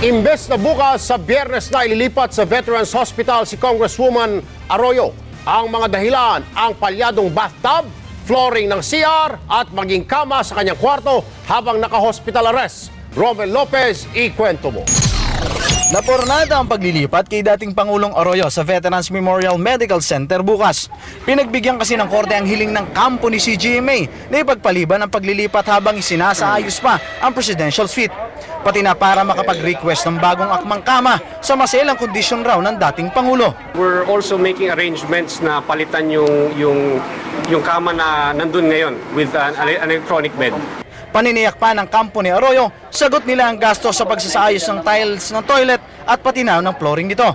Imbes na bukas sa biyernes na ililipat sa Veterans Hospital si Congresswoman Arroyo. Ang mga dahilan, ang palyadong bathtub, flooring ng CR at maging kama sa kanyang kwarto habang naka-hospital arrest. Romel Lopez, ikwento mo. Napornada ang paglilipat kay dating Pangulong Arroyo sa Veterans Memorial Medical Center bukas. Pinagbigyan kasi ng korte ang hiling ng kampo ni CGMA na ipagpaliban ang paglilipat habang isinasaayos pa ang presidential suite. Pati na para makapag-request ng bagong akmang kama sa maselang kondisyon raw ng dating Pangulo. We're also making arrangements na palitan yung yung yung kama na nandun ngayon with an, an electronic bed. Paniniyak pa ng kampo ni Arroyo, sagot nila ang gasto sa pagsasaayos ng tiles ng toilet at pati na ng flooring nito.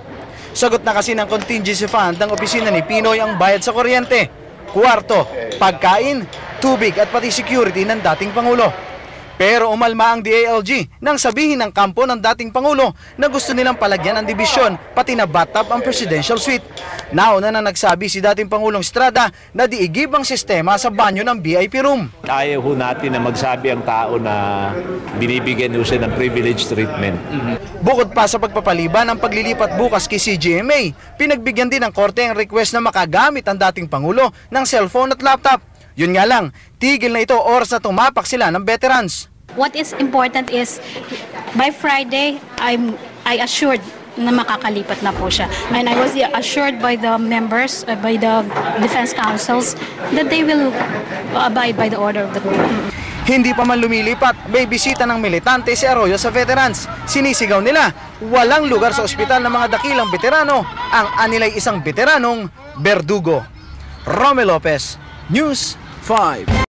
Sagot na kasi ng contingency fund ng opisina ni Pinoy ang bayad sa kuryente, kwarto, pagkain, tubig at pati security ng dating Pangulo. Pero umalma ang DALG nang sabihin ng kampo ng dating Pangulo na gusto nilang palagyan ng dibisyon pati na bathtub ang presidential suite. Nauna na nagsabi si dating Pangulong Estrada na diigib ang sistema sa banyo ng VIP room. Ayaw ho natin na magsabi ang tao na binibigyan ho siya ng privileged treatment. Bukod pa sa pagpapaliban ng paglilipat bukas kay CGMA, pinagbigyan din ng korte ang request na makagamit ang dating Pangulo ng cellphone at laptop. Yun nga lang, tigil na ito oras na tumapak sila ng veterans. What is important is by Friday I'm I assured na makakalipat na po siya. And I was assured by the members, uh, by the defense councils that they will abide by the order of the court. Hindi pa man lumilipat, may bisita ng militante si Arroyo sa veterans. Sinisigaw nila, walang lugar sa ospital ng mga dakilang veterano. Ang anilay isang veteranong berdugo. Rome Lopez, News five.